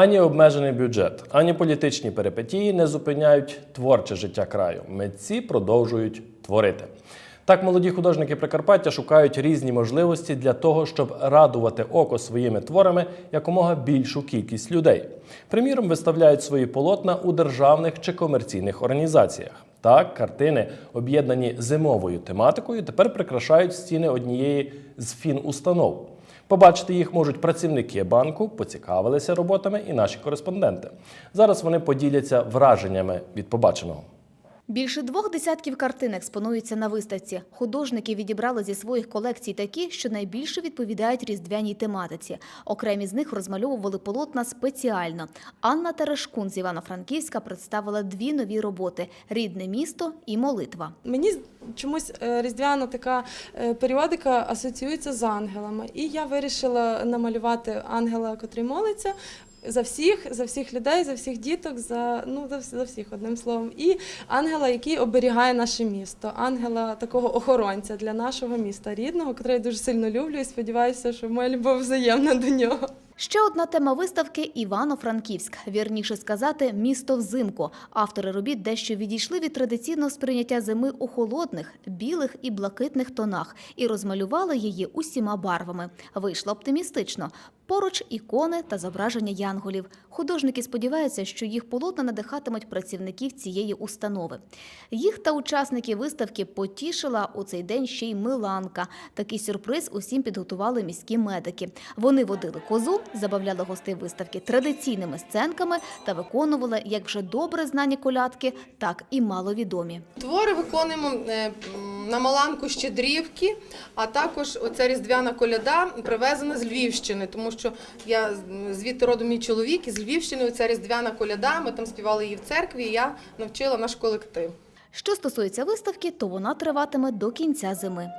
Ані обмежений бюджет, ані політичні перипетії не зупиняють творче життя краю. Митці продовжують творити. Так, молоді художники Прикарпаття шукають різні можливості для того, щоб радувати око своїми творами якомога більшу кількість людей. Приміром, виставляють свої полотна у державних чи комерційних організаціях. Так, картини, об'єднані зимовою тематикою, тепер прикрашають стіни однієї з фінустанов. Побачити їх можуть працівники банку, поцікавилися роботами і наші кореспонденти. Зараз вони поділяться враженнями від побаченого. Більше двох десятків картин експонуються на виставці. Художники відібрали зі своїх колекцій такі, що найбільше відповідають різдвяній тематиці. Окремі з них розмальовували полотна спеціально. Анна Терешкун з Івано-Франківська представила дві нові роботи: рідне місто і молитва. Мені чомусь е, різдвяна така е, періодика асоціюється з ангелами. І я вирішила намалювати ангела, котрий молиться. За всіх, за всіх людей, за всіх діток, за ну за, за всіх одним словом, і ангела, який оберігає наше місто, ангела такого охоронця для нашого міста рідного, котрий я дуже сильно люблю і сподіваюся, що моя любов взаємна до нього. Ще одна тема виставки Івано-Франківськ. Вірніше сказати, місто взимку. Автори робіт дещо відійшли від традиційного сприйняття зими у холодних, білих і блакитних тонах і розмалювали її усіма барвами. Вийшло оптимістично. Поруч ікони та зображення янголів. Художники сподіваються, що їх полотна надихатимуть працівників цієї установи. Їх та учасників виставки потішила у цей день ще й Миланка. Такий сюрприз усім підготували міські медики. Вони водили козу, забавляли гостей виставки традиційними сценками та виконували як вже добре знані колядки, так і маловідомі. Твори виконуємо е, на Маланку Щедрівки, а також оця різдвяна коляда привезена з Львівщини, тому що я звідти родом мій чоловік із Львівщини. Оця різдвяна коляда. Ми там співали її в церкві. і Я навчила наш колектив. Що стосується виставки, то вона триватиме до кінця зими.